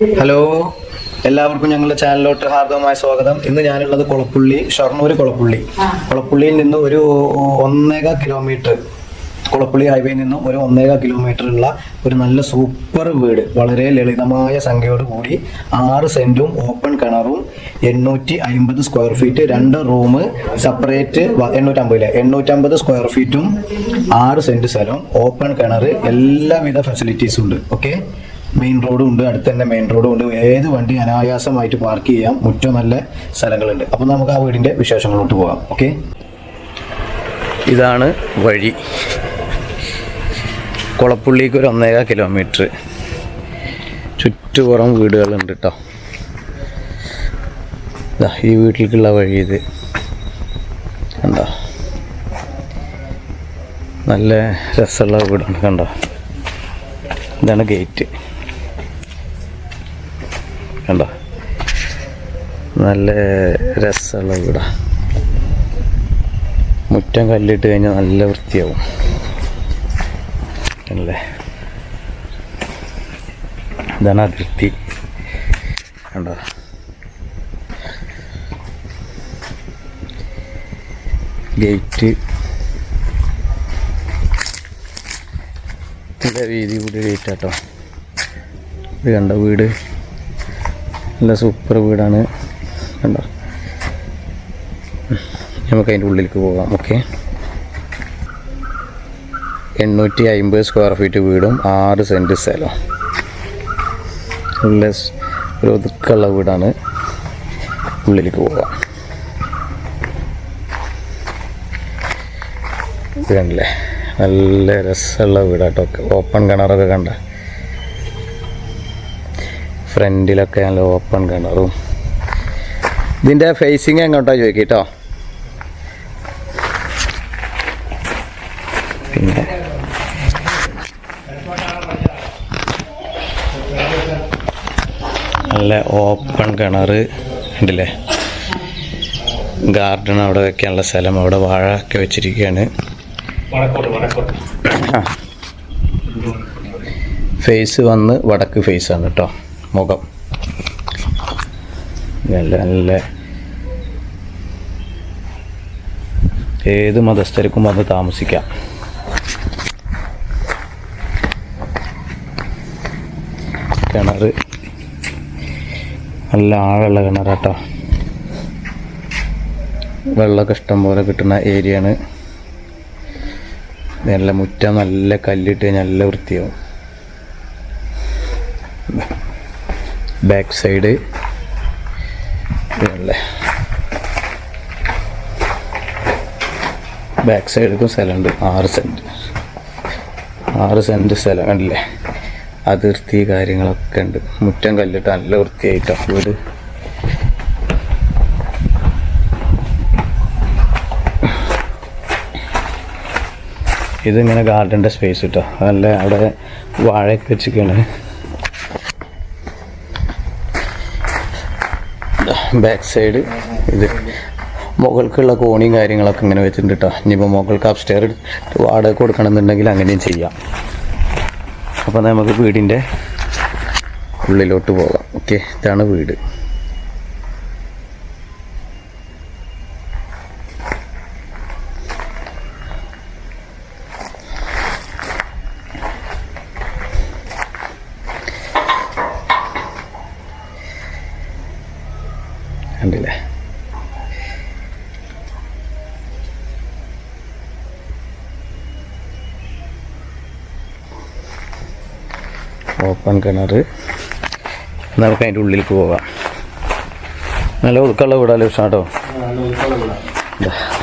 Hello. എല്ലാവർക്കും ഞങ്ങളുടെ ചാനലിലോട്ട് ഹാർദവമായ സ്വാഗതം. ഇന്ന് ഞാനുള്ളത് കുളപ്പുള്ളി ഷൊർണൂർ കുളപ്പുള്ളി. കുളപ്പുള്ളിയിൽ നിന്ന് ഒരു ഒന്നേക കിലോമീറ്റർ കുളപ്പുള്ളി ഹൈവേയിൽ നിന്നും ഒരു ഒന്നേക കിലോമീറ്റർ ഉള്ള ഒരു നല്ല സൂപ്പർ വീട് വളരെ ലളിതമായ സംഖ്യയോട് കൂടി ആറ് സെന്റും ഓപ്പൺ കിണറും എണ്ണൂറ്റി അമ്പത് സ്ക്വയർ ഫീറ്റ് രണ്ട് റൂം സെപ്പറേറ്റ് എണ്ണൂറ്റമ്പതിലെ എണ്ണൂറ്റമ്പത് സ്ക്വയർ ഫീറ്റും ആറ് സെന്റ് സ്ഥലം ഓപ്പൺ കിണർ എല്ലാവിധ ഫെസിലിറ്റീസും ഉണ്ട്. ഓക്കെ? മെയിൻ റോഡും ഉണ്ട് അടുത്ത് തന്നെ മെയിൻ റോഡും ഉണ്ട്. ഏത് വണ്ടി അനായാസമായിട്ട് പാർക്ക് ചെയ്യാം മുറ്റം നല്ല സ്ഥലങ്ങളുണ്ട്. അപ്പോൾ നമുക്ക് ആ വീടിന്റെ വിശേഷങ്ങളോട്ട് പോകാം ഓക്കെ ഇതാണ് വഴി. കുളപ്പുള്ളിക്ക് ഒരു ഒന്നേകാൽ കിലോമീറ്റർ ചുറ്റുപുറം വീടുകളുണ്ട് കേട്ടോ ഈ വീട്ടിലേക്കുള്ള വഴി ഇത്. കണ്ടോ? നല്ല രസമുള്ള വീടാണ് കണ്ടോ? ഇതാണ് ഗേറ്റ് കണ്ടോ? നല്ല രസമുള്ള വീടാ. മുറ്റം കല്ലിട്ട് കഴിഞ്ഞാൽ നല്ല വൃത്തിയാവും. അല്ലേ? ഇതാണ് അതിർത്തി. കണ്ടോ? ഗേറ്റ്. വീതി കൂടി ഗേറ്റ് കേട്ടോ ഇത് കണ്ട വീട്? നല്ല സൂപ്പർ വീടാണ്. കണ്ടോ? നമുക്ക് അതിന്റെ ഉള്ളിലേക്ക് പോകാം ഓക്കെ എണ്ണൂറ്റി അമ്പത് സ്ക്വയർ ഫീറ്റ് വീടും ആറ് സെന്റ് സ്ഥലം നല്ല ഒരു ഒതുക്കുള്ള വീടാണ്. ഉള്ളിലേക്ക് പോകാം. ണ്ടല്ലേ നല്ല രസമുള്ള വീടാട്ടോ. ഓപ്പൺ കിണറൊക്കെ കണ്ട. ഫ്രണ്ടിലൊക്കെ നല്ല ഓപ്പൺ കിണറും. ഇതിന്റെ ഫേസിങ് എങ്ങോട്ടാ ചോദിക്കട്ടോ? പിന്നെ. നല്ല ഓപ്പൺ കിണർ ഉണ്ടല്ലേ? ഗാർഡൻ അവിടെ വെക്കാനുള്ള സ്ഥലം അവിടെ വാഴ ഒക്കെ വെച്ചിരിക്കുകയാണ് ഫേസ് വന്ന് വടക്ക് ഫേസ് ആണ് കേട്ടോ. മുഖം. നല്ല നല്ല. ഏത് മതസ്ഥർക്കും വന്ന് താമസിക്കാം. കിണർ നല്ല ആഴമുള്ള കിണറാട്ടോ. വെള്ളമൊക്കെ ഇഷ്ടം പോലെ കിട്ടുന്ന ഏരിയയാണ്. നല്ല മുറ്റം നല്ല കല്ലിട്ട് നല്ല വൃത്തിയാവും. Back side. ബാക്ക് സൈഡിലേക്കും സ്ഥലമുണ്ട്. ആറ് സെന്റ് ആറ് സെന്റ് സ്ഥലമല്ലേ അതിർത്തി കാര്യങ്ങളൊക്കെ ഉണ്ട്. മുറ്റം കല്ലിട്ട് നല്ല വൃത്തിയായിട്ടാണ് വീട്. ഇതിങ്ങനെ ഗാർഡന്റെ സ്പേസ് കിട്ടോ നല്ല അവിടെ വാഴയൊക്കെ വെച്ചിരിക്കുകയാണ് ബാക്ക് സൈഡ് ഇത് മുകൾക്കുള്ള കോണിയും കാര്യങ്ങളൊക്കെ ഇങ്ങനെ വെച്ചിട്ടുണ്ട് കേട്ടോ ഇനിയിപ്പോൾ മുകൾക്ക് അപ്സ്റ്റെയർ വാടക കൊടുക്കണമെന്നുണ്ടെങ്കിൽ അങ്ങനെയും ചെയ്യാം. അപ്പോൾ നമുക്ക് വീടിന്റെ ഉള്ളിലോട്ട് പോകാം. ഓക്കെ ഇതാണ് വീട് കണ്ടില്ലേ ഓപ്പൺ കിണർ നമുക്ക് അതിന്റെ ഉള്ളിലേക്ക് പോകാം. നല്ല ഒതുക്കമുള്ള വീടാലോ കേട്ടോ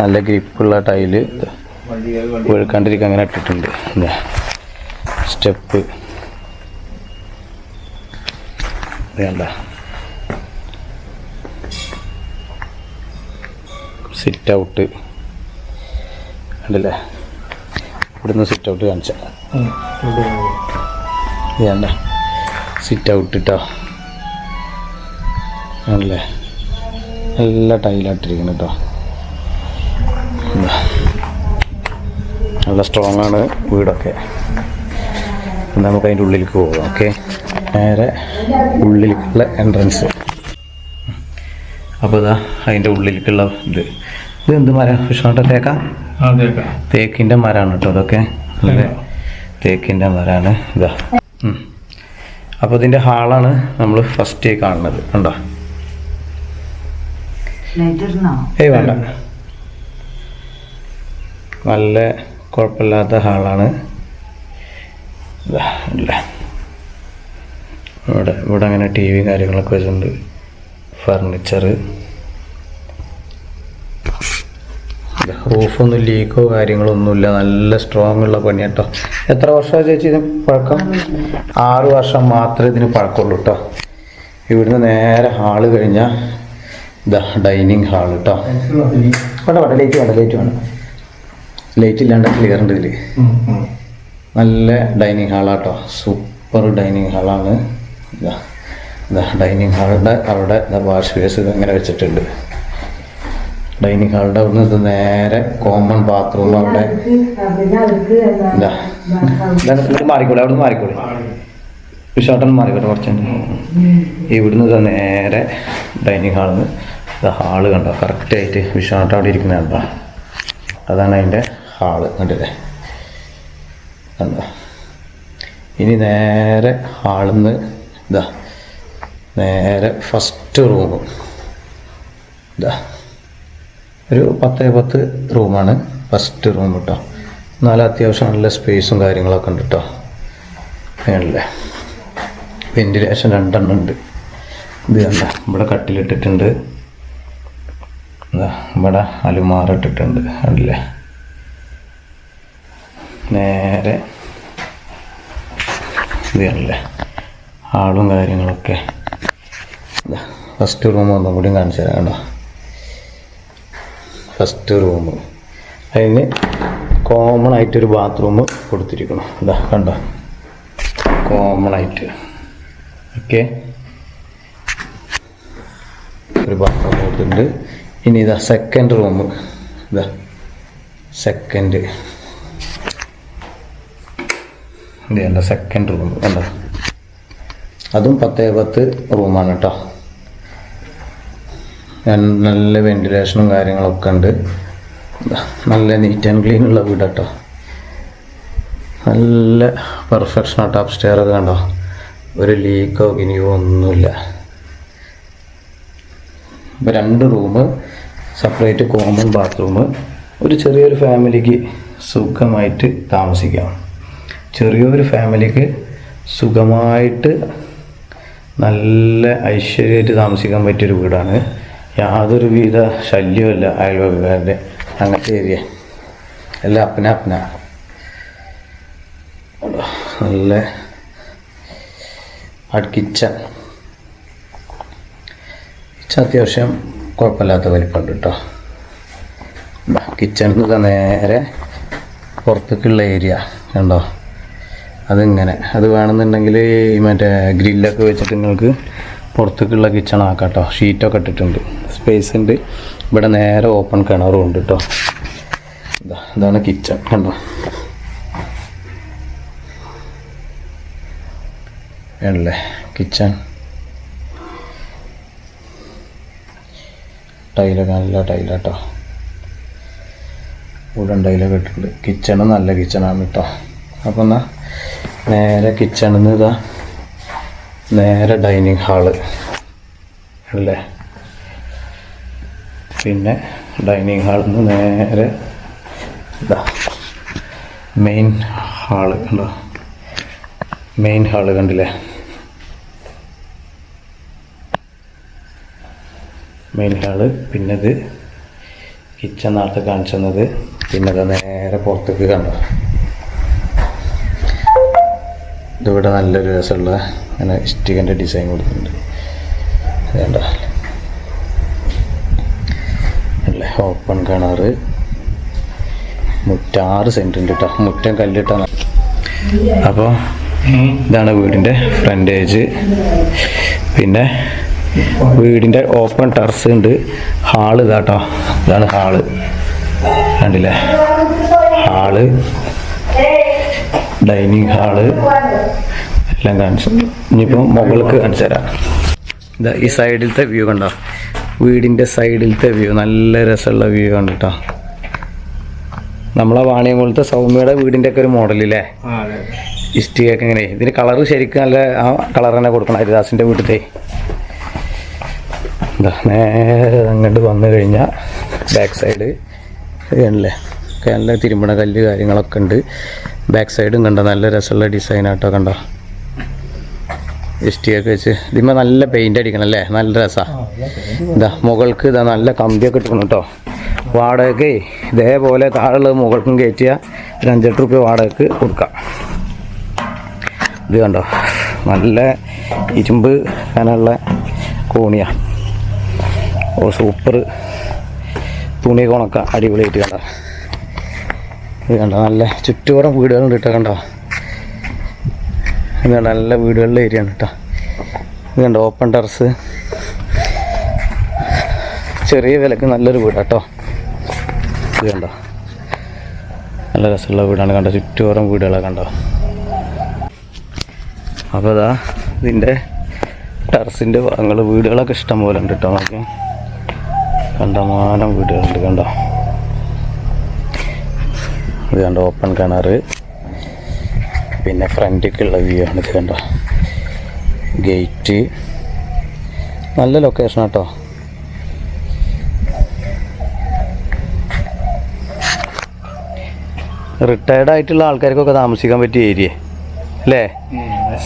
നല്ല ഗ്രിപ്പുള്ള ടൈൽ ഒഴുക്കാണ്ടിരിക്കാൻ അങ്ങനെ ഇട്ടിട്ടുണ്ട്. സ്റ്റെപ്പ്. വേണ്ട. സിറ്റ് ഔട്ട് ഉണ്ടല്ലേ ഇവിടുന്ന് സിറ്റ് ഔട്ട് കാണിച്ച. വേണ്ട. സിറ്റ് ഔട്ട് ഇട്ടോ ആണല്ലേ? നല്ല ടൈലായിട്ടിരിക്കണം കേട്ടോ നല്ല സ്ട്രോങ് ആണ് വീടൊക്കെ. നമുക്ക് അതിന്റെ ഉള്ളിലേക്ക് പോകാം ഓക്കെ നേരെ ഉള്ളിലേക്കുള്ള എൻട്രൻസ് അപ്പോൾ ഇതാ അതിന്റെ ഉള്ളിലേക്കുള്ള ഇത്. ഇത് എന്ത് മരം? വിഷ്ണുട്ട തേക്ക? തേക്കിന്റെ മരമാണ് കേട്ടോ അതൊക്കെ അല്ലേ? തേക്കിന്റെ മരമാണ് ഇതാ. അപ്പോൾ ഇതിന്റെ ഹാളാണ് നമ്മൾ ഫസ്റ്റ് കാണുന്നത്. കണ്ടോ? ഏയ് വേണ്ട. നല്ല കുഴപ്പമില്ലാത്ത ഹാളാണ്. ഇല്ല? ഇവിടെ ഇവിടെ അങ്ങനെ ടി വി കാര്യങ്ങളൊക്കെ വെച്ചിട്ടുണ്ട്. ഫർണിച്ചർ റൂഫൊന്നും ലീക്കോ കാര്യങ്ങളോ ഒന്നുമില്ല. നല്ല സ്ട്രോങ് ഉള്ള പണി കേട്ടോ. എത്ര വർഷമാണ് ചേച്ചി ഇതിന് പഴക്കം? ആറ് വർഷം മാത്രമേ ഇതിന് പഴക്കമുള്ളൂ കേട്ടോ. ഇവിടുന്ന് നേരെ ഹാൾ കഴിഞ്ഞാൽ ഇതാ ഡൈനിങ് ഹാൾ കേട്ടോ വേണ്ട വേണ്ട ലൈറ്റ് വേണ്ട ലൈറ്റ് വേണം ലൈറ്റ് ഇല്ലാണ്ട് ക്ലിയർ ഉണ്ട് ഇതിൽ നല്ല ഡൈനിങ് ഹാളാട്ടോ സൂപ്പർ ഡൈനിങ് ഹാളാണ് ഇതാ ഡൈനിങ് ഹാളിന്റെ അവിടെ വാഷ് ബേസ് ഇങ്ങനെ വെച്ചിട്ടുണ്ട്. ഡൈനിങ് ഹാളിന്റെ അവിടെ നിന്ന് നേരെ കോമൺ ബാത്റൂം അവിടെ. ഇതാ. അവിടെ നിന്ന് മാറിക്കോളെ മാറിക്കോളെ. വിശോട്ടൻ മാറിക്കോട്ടെ കുറച്ച് ഇവിടുന്ന് നേരെ ഡൈനിങ് ഹാളിൽ നിന്ന് ഇത് ഹാൾ കണ്ടോ? കറക്റ്റായിട്ട് വിശ്വനാട്ടം അവിടെ ഇരിക്കുന്ന കണ്ടോ? അതാണ് അതിന്റെ ഹാൾ കണ്ടില്ലേ? കണ്ടോ? ഇനി നേരെ ഹാളിൽ നിന്ന് ഇതാ നേരെ ഫസ്റ്റ് റൂം ഇതാ. ഒരു പത്ത് പത്ത് റൂമാണ്. ഫസ്റ്റ് റൂം കേട്ടോ എന്നാലും അത്യാവശ്യം നല്ല സ്പേസും കാര്യങ്ങളൊക്കെ ഉണ്ട് കേട്ടോ അങ്ങനല്ലേ വെന്റിലേഷൻ രണ്ടെണ്ണം ഉണ്ട്. ഇത് കണ്ട ഇവിടെ കട്ടിലിട്ടിട്ടുണ്ട്. ഇവിടെ അലുമാറ ഇട്ടിട്ടുണ്ട്. കണ്ടില്ലേ? നേരെ ഇത് കണ്ടില്ലേ? ആളും കാര്യങ്ങളൊക്കെ. ഫസ്റ്റ് റൂം ഒന്നും കൂടി കാണിച്ചു തരാം കേട്ടോ. First room. അതിന് കോമൺ ആയിട്ട് ഒരു ബാത്റൂം കൊടുത്തിരിക്കണം ഇതാ കണ്ടോ? കോമൺ ആയിട്ട്. ഓക്കെ ഒരു ബാത്റൂം കൊടുത്തിട്ടുണ്ട്. ഇനി ഇതാ സെക്കൻഡ് റൂം ഇതാ സെക്കൻഡ് ഇത് കണ്ട? സെക്കൻഡ് റൂം കണ്ടോ? അതും പത്തേ പത്ത് റൂമാണ് കേട്ടോ. നല്ല വെന്റിലേഷനും കാര്യങ്ങളൊക്കെ ഉണ്ട്. നല്ല നീറ്റ് ആൻഡ് ക്ലീൻ ഉള്ള വീട് കേട്ടോ നല്ല പെർഫെക്ഷൻ ആട്ടോ അപ് സ്റ്റെയർ ഒക്കെ കണ്ടോ? ഒരു ലീക്കോ ഇനിയോ ഒന്നുമില്ല. ഇപ്പോൾ രണ്ട് റൂം സെപ്പറേറ്റ് കോമൺ ബാത്റൂം ഒരു ചെറിയൊരു ഫാമിലിക്ക് സുഖമായിട്ട് താമസിക്കാം. ചെറിയൊരു ഫാമിലിക്ക് സുഖമായിട്ട് നല്ല ഐശ്വര്യമായിട്ട് താമസിക്കാൻ പറ്റിയൊരു വീടാണ്. യാതൊരു വിധ ശല്യമില്ല അയൽവക്കാരുടെ അങ്ങനത്തെ ഏരിയ. എല്ലാം അപ്പന അപ്പന. നല്ല കിച്ചൺ കിച്ചൺ അത്യാവശ്യം കുഴപ്പമില്ലാത്ത വലിപ്പമുണ്ട് കേട്ടോ. കിച്ചണിൽ നിന്ന് നേരെ പുറത്തേക്കുള്ള ഏരിയ കണ്ടോ? അതിങ്ങനെ. അത് വേണമെന്നുണ്ടെങ്കിൽ മറ്റേ ഗ്രില്ലൊക്കെ വെച്ചിട്ട് നിങ്ങൾക്ക് പുറത്തേക്കുള്ള കിച്ചൺ ആക്കാം കേട്ടോ. ഷീറ്റൊക്കെ ഇട്ടിട്ടുണ്ട്. സ്പേസ് ഉണ്ട്. ഇവിടെ നേരെ ഓപ്പൺ കിണറും ഉണ്ട് കേട്ടോ ഇതാ ഇതാണ് കിച്ചൺ കണ്ടോ? അല്ലേ കിച്ചൺ ടൈലൊക്കെ നല്ല ടൈലാട്ടോ ഉടൻ ടൈലൊക്കെ ഇട്ടിട്ടുണ്ട് കിച്ചണും നല്ല കിച്ചണാണ് കേട്ടോ അപ്പം എന്നാൽ നേരെ കിച്ചണിൽ നിന്ന് ഇതാ നേരെ ഡൈനിങ് ഹാൾ അല്ലേ? പിന്നെ ഡൈനിങ് ഹാളിൽ നിന്ന് നേരെ ഇതാ മെയിൻ ഹാൾ കണ്ടോ? മെയിൻ ഹാൾ കണ്ടില്ലേ? മെയിൻ ഹാൾ പിന്നെ ഇത് കിച്ചൺ നേരത്തെ കാണിച്ചത് പിന്നെ നേരെ പുറത്തേക്ക് കണ്ടോ? ഇതിവിടെ നല്ലൊരു രസമുള്ള അങ്ങനെ ഇഷ്ടികന്റെ ഡിസൈൻ കൊടുത്തിട്ടുണ്ട്. വേണ്ട അല്ലേ ഓപ്പൺ കിണറ്. മുറ്റാറ് സെന്റ് ഉണ്ട് കേട്ടോ മുറ്റം കല്ലിട്ടാണ്. അപ്പോൾ ഇതാണ് വീടിന്റെ ഫ്രണ്ടേജ്. പിന്നെ വീടിന്റെ ഓപ്പൺ ടെറസ് ഉണ്ട്. ഹാൾ ഇതാട്ടോ ഇതാണ് ഹാൾ. കണ്ടില്ലേ? ഹാൾ. Dining hall. എല്ലാം കാണിച്ചു. ഇനിയിപ്പോൾ മുകൾക്ക് കാണിച്ചു തരാം. ഈ സൈഡിലത്തെ വ്യൂ കണ്ടോ? വീടിന്റെ സൈഡിലത്തെ വ്യൂ നല്ല രസമുള്ള വ്യൂ ആണ് കേട്ടോ നമ്മളെ വാണിയംകുളത്തെ സൗമ്യയുടെ വീടിന്റെ ഒക്കെ ഒരു മോഡലില്ലേ ഇഷ്ടികയൊക്കെ ഇങ്ങനെ. ഇതിന് കളറ് ശരിക്കും നല്ല ആ കളർ തന്നെ കൊടുക്കണം ഹരിദാസിന്റെ വീട്ടിലത്തെ എന്താ നേരെ അങ്ങോട്ട് വന്നു കഴിഞ്ഞാൽ ബാക്ക് സൈഡ് ഒക്കെ നല്ല തിരുമ്പണ കല്ല് കാര്യങ്ങളൊക്കെ ഉണ്ട്. ബാക്ക് സൈഡും കണ്ട? നല്ല രസമുള്ള ഡിസൈൻ ആട്ടോ കണ്ടോ? ഇഷ്ടികയൊക്കെ വെച്ച് ഇതിന്മേൽ നല്ല പെയിന്റ് അടിക്കണം അല്ലേ? നല്ല രസമാണ് ഇതാ മുകൾക്ക് ഇതാ നല്ല കമ്പിയൊക്കെ ഇട്ടിക്കണം കേട്ടോ വാടകയ്ക്ക് ഇതേപോലെ താഴെയുള്ള മുകൾക്കും കയറ്റിയ ഒരു അഞ്ചെട്ട് റുപ്യ വാടകയ്ക്ക് കൊടുക്കാം. ഇത് കണ്ടോ? നല്ല ഇരുമ്പ് അങ്ങനെയുള്ള കോണിയാ. ഓ സൂപ്പർ തുണി കൊണക്ക അടിപൊളിയായിട്ട് കണ്ടോ? ഇത് കണ്ടോ? നല്ല ചുറ്റുപുറം വീടുകളുണ്ട് കേട്ടോ കണ്ടോ? ഇത് കണ്ടോ നല്ല വീടുകളിലെ ഏരിയ ആണ് കേട്ടോ ഇത് കണ്ടോ ഓപ്പൺ ടെറസ് ചെറിയ വിലക്ക് നല്ലൊരു വീടാട്ടോ ഇത് കണ്ടോ നല്ല രസമുള്ള വീടാണ് കണ്ടോ ചുറ്റുപുറം വീടുകളാണ് കണ്ടോ. അപ്പോൾ അതാ ഇതിന്റെ ടെറസിന്റെ ഭാഗങ്ങൾ വീടുകളൊക്കെ ഇഷ്ടം പോലെ ഉണ്ട് കേട്ടോ നോക്കി കണ്ടമാനം വീടുകളുണ്ട് കണ്ടോ. ഇത് കണ്ടോ ഓപ്പൺ കിണറ്. പിന്നെ ഫ്രണ്ടിലേക്കുള്ള വ്യൂ ആണ് ഇത് കണ്ടോ. ഗേറ്റ് നല്ല ലൊക്കേഷൻ കേട്ടോ റിട്ടയർഡ് ആയിട്ടുള്ള ആൾക്കാർക്കൊക്കെ താമസിക്കാൻ പറ്റിയ ഏരിയ അല്ലേ?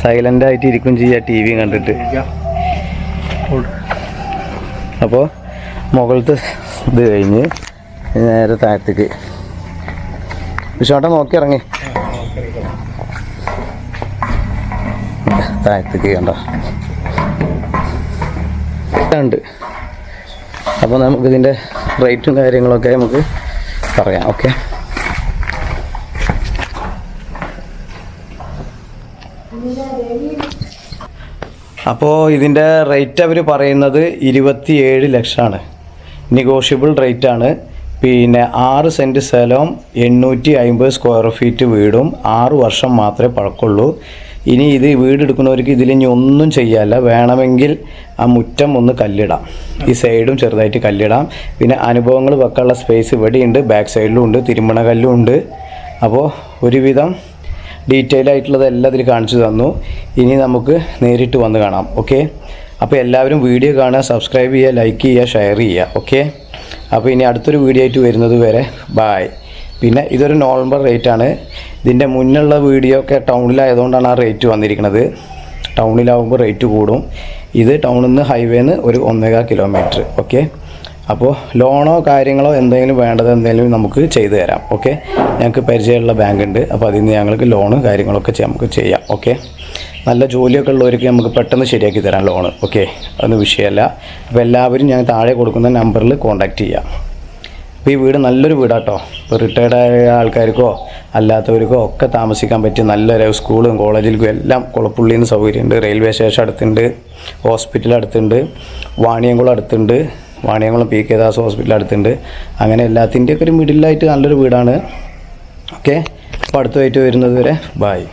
സൈലന്റ് ആയിട്ട് ഇരിക്കും ചെയ്യുക ടി വി കണ്ടിട്ട്. അപ്പോൾ മുകളിലത്തെ ഇത് കഴിഞ്ഞ് നേരെ താഴത്തേക്ക്. വിശോട്ടം നോക്കി ഇറങ്ങി. താഴത്തേക്ക് കണ്ടോ ഉണ്ട് നമുക്ക് ഇതിന്റെ റേറ്റും കാര്യങ്ങളൊക്കെ നമുക്ക് പറയാം ഓക്കെ? അപ്പോൾ ഇതിന്റെ റേറ്റ് അവർ പറയുന്നത് ഇരുപത്തിയേഴ് ലക്ഷമാണ്. നെഗോഷ്യബിൾ റേറ്റാണ്. പിന്നെ ആറ് സെന്റ് സ്ഥലവും എണ്ണൂറ്റി അമ്പത് സ്ക്വയർ ഫീറ്റ് വീടും ആറ് വർഷം മാത്രമേ പഴക്കമുള്ളൂ. ഇനി ഇത് വീട് എടുക്കുന്നവർക്ക് ഇതിൽ ഇനി ഒന്നും ചെയ്യാല്ല വേണമെങ്കിൽ ആ മുറ്റം ഒന്ന് കല്ലിടാം. ഈ സൈഡും ചെറുതായിട്ട് കല്ലിടാം. പിന്നെ അനുഭവങ്ങൾ വെക്കാനുള്ള സ്പേസ് ഇവിടെയുണ്ട്. ബാക്ക് സൈഡിലും ഉണ്ട്. തിരുമണ കല്ലും ഉണ്ട്. അപ്പോൾ ഒരുവിധം ഡീറ്റെയിൽ ആയിട്ടുള്ളത് എല്ലാം ഇതിൽ കാണിച്ചു തന്നു. ഇനി നമുക്ക് നേരിട്ട് വന്ന് കാണാം. ഓക്കെ അപ്പോൾ എല്ലാവരും വീഡിയോ കാണുക സബ്സ്ക്രൈബ് ചെയ്യുക ലൈക്ക് ചെയ്യുക ഷെയർ ചെയ്യുക. ഓക്കെ അപ്പോൾ ഇനി അടുത്തൊരു വീഡിയോ ആയിട്ട് വരുന്നത് വരെ ബായ് പിന്നെ ഇതൊരു നോർമൽ റേറ്റാണ് ഇതിന്റെ മുന്നുള്ള വീഡിയോ ഒക്കെ ടൗണിലായതുകൊണ്ടാണ് ആ റേറ്റ് വന്നിരിക്കുന്നത്. ടൗണിലാവുമ്പോൾ റേറ്റ് കൂടും. ഇത് ടൗണിൽ നിന്ന് ഹൈവേന്ന് ഒരു ഒന്നേകാൽ കിലോമീറ്റർ ഓക്കെ അപ്പോൾ ലോണോ കാര്യങ്ങളോ എന്തെങ്കിലും വേണ്ടത് എന്തെങ്കിലും നമുക്ക് ചെയ്തു തരാം. ഓക്കെ ഞങ്ങൾക്ക് പരിചയമുള്ള ബാങ്ക് ഉണ്ട്. അപ്പോൾ അതിൽ നിന്ന് ഞങ്ങൾക്ക് ലോണ് കാര്യങ്ങളൊക്കെ നമുക്ക് ചെയ്യാം. ഓക്കെ നല്ല ജോലിയൊക്കെ ഉള്ളവർക്ക് നമുക്ക് പെട്ടെന്ന് ശരിയാക്കി തരാം ലോണ് ഓക്കെ അതൊന്നും വിഷയമല്ല. അപ്പോൾ എല്ലാവരും ഞങ്ങൾ താഴെ കൊടുക്കുന്ന നമ്പറിൽ കോൺടാക്റ്റ് ചെയ്യാം. അപ്പോൾ ഈ വീട് നല്ലൊരു വീടാട്ടോ. ഇപ്പോൾ റിട്ടയർഡ് ആയ ആൾക്കാർക്കോ അല്ലാത്തവർക്കോ ഒക്കെ താമസിക്കാൻ പറ്റിയ നല്ലൊരു സ്കൂളും കോളേജിലും എല്ലാം കുളപ്പുള്ളിയിൽ നിന്ന് സൗകര്യമുണ്ട് റെയിൽവേ സ്റ്റേഷൻ അടുത്തുണ്ട് ഹോസ്പിറ്റൽ അടുത്തുണ്ട് വാണിയംകുളം അടുത്തുണ്ട് Vaniyamkulam P K Das hospital അടുത്തുണ്ട്. അങ്ങനെ എല്ലാത്തിന്റെയൊക്കെ ഒരു മിഡിലായിട്ട് നല്ലൊരു വീടാണ്. ഓക്കെ? അപ്പോൾ അടുത്തതായിട്ട് വരുന്നത് വരെ ബായ്